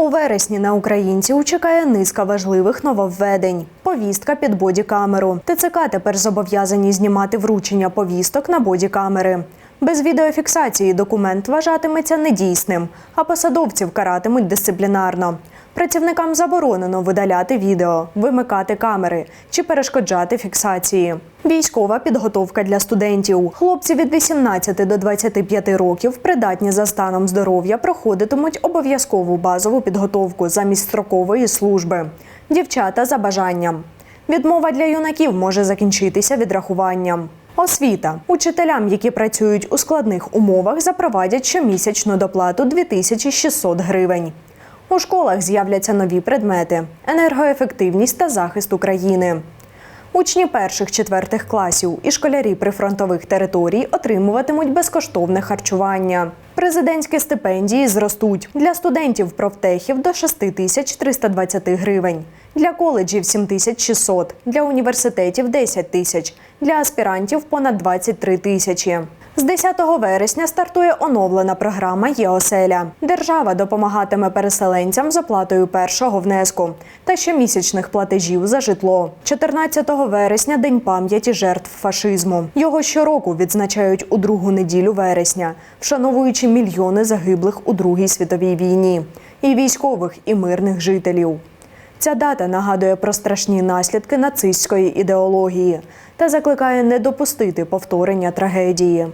У вересні на українців чекає низка важливих нововведень. Повістка під бодікамеру. ТЦК тепер зобов'язані знімати вручення повісток на бодікамери. Без відеофіксації документ вважатиметься недійсним, а посадовців каратимуть дисциплінарно. Працівникам заборонено видаляти відео, вимикати камери чи перешкоджати фіксації. Військова підготовка для студентів. Хлопці від 18 до 25 років, придатні за станом здоров'я, проходитимуть обов'язкову базову підготовку замість строкової служби. Дівчата за бажанням. Відмова для юнаків може закінчитися відрахуванням. Освіта учителям, які працюють у складних умовах, запровадять щомісячну доплату 2600 гривень. У школах з'являться нові предмети: енергоефективність та захист України. Учні перших четвертих класів і школярі прифронтових територій отримуватимуть безкоштовне харчування. Президентські стипендії зростуть для студентів профтехів до 6320 гривень, для коледжів 7600, для університетів 10 тисяч, для аспірантів понад 23 тисячі. З 10 вересня стартує оновлена програма «Єоселя». Держава допомагатиме переселенцям з оплатою першого внеску та щомісячних платежів за житло. 14 вересня День пам'яті жертв фашизму. Його щороку відзначають у другу неділю вересня, вшановуючи мільйони загиблих у Другій світовій війні, і військових, і мирних жителів. Ця дата нагадує про страшні наслідки нацистської ідеології та закликає не допустити повторення трагедії.